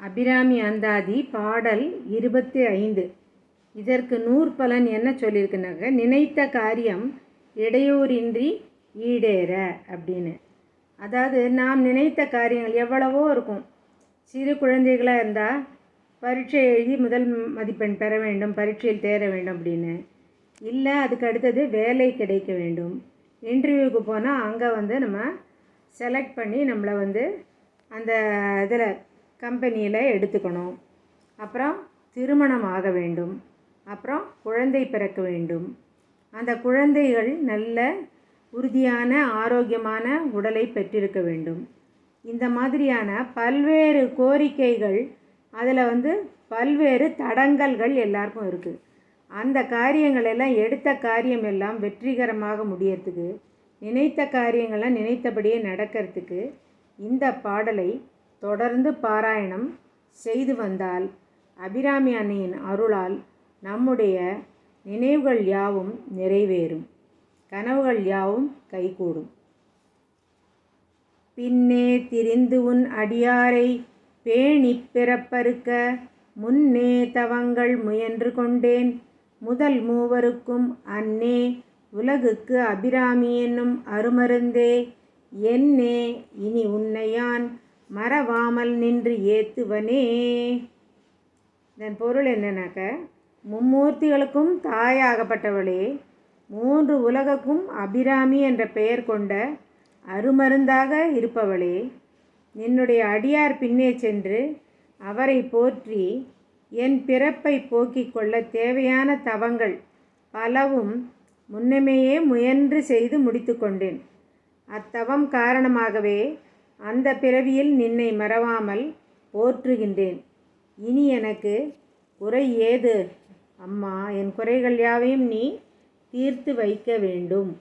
அபிராமி அந்தாதி பாடல் இருபத்தி ஐந்து. இதற்கு நூற்பலன் என்ன சொல்லியிருக்குனாக்க நினைத்த காரியம் இடையூறின்றி ஈடேற அப்படின்னு. அதாவது நாம் நினைத்த காரியங்கள் எவ்வளவோ இருக்கும். சிறு குழந்தைகளாக இருந்தால் பரீட்சை எழுதி முதல் மதிப்பெண் பெற வேண்டும் பரீட்சையில் தேர வேண்டும் அப்படின்னு. இல்லை அதுக்கு அடுத்தது வேலை கிடைக்க வேண்டும். இன்டர்வியூவுக்கு போனால் அங்கே வந்து நம்ம செலக்ட் பண்ணி நம்மளை வந்து அந்த இதில் கம்பெனியில் எடுத்துக்கணும். அப்புறம் திருமணம் ஆக வேண்டும். அப்புறம் குழந்தை பிறக்க வேண்டும். அந்த குழந்தைகள் நல்ல உறுதியான ஆரோக்கியமான உடலை பெற்றிருக்க வேண்டும். இந்த மாதிரியான பல்வேறு கோரிக்கைகள் அதில் வந்து பல்வேறு தடங்கல்கள் எல்லாருக்கும் இருக்குது அந்த காரியங்கள் எல்லாம் எடுத்த காரியம் எல்லாம் வெற்றிகரமாக முடியறதுக்கு நினைத்த காரியங்கள்லாம் நினைத்தபடியே நடக்கிறதுக்கு இந்த பாடலை தொடர்ந்து பாராயணம் செய்து வந்தால் அபிராமி அன்னையின் அருளால் நம்முடைய நினைவுகள் யாவும் நிறைவேறும். கனவுகள் யாவும் கைகூடும். பின்னே திரிந்து உன் அடியாரை பேணிப் பிறப்பறுக்க முன்னே தவங்கள் முயன்று கொண்டேன். முதல் மூவருக்கும் அன்னே உலகுக்கு அபிராமி என்னும் அருமருந்தே. என்னே இனி உன்னையான் மறவாமல் நின்று ஏத்துவனே. இதன் பொருள் என்னன்னாக்க மும்மூர்த்திகளுக்கும் தாயாகப்பட்டவளே மூன்று உலகுக்கும் அபிராமி என்ற பெயர் கொண்ட அருமருந்தாக இருப்பவளே என்னுடைய அடியார் பின்னே சென்று அவரை போற்றி என் பிறப்பை போக்கிக் கொள்ள தேவையான தவங்கள் பலவும் முன்னமேயே முயன்று செய்து முடித்து கொண்டேன். அத்தவம் காரணமாகவே அந்த பிறவியில் நின்னை மறவாமல் போற்றுகின்றேன். இனி எனக்கு குறை ஏது? அம்மா என் குறைகள் யாவையும் நீ தீர்த்து வைக்க வேண்டும்.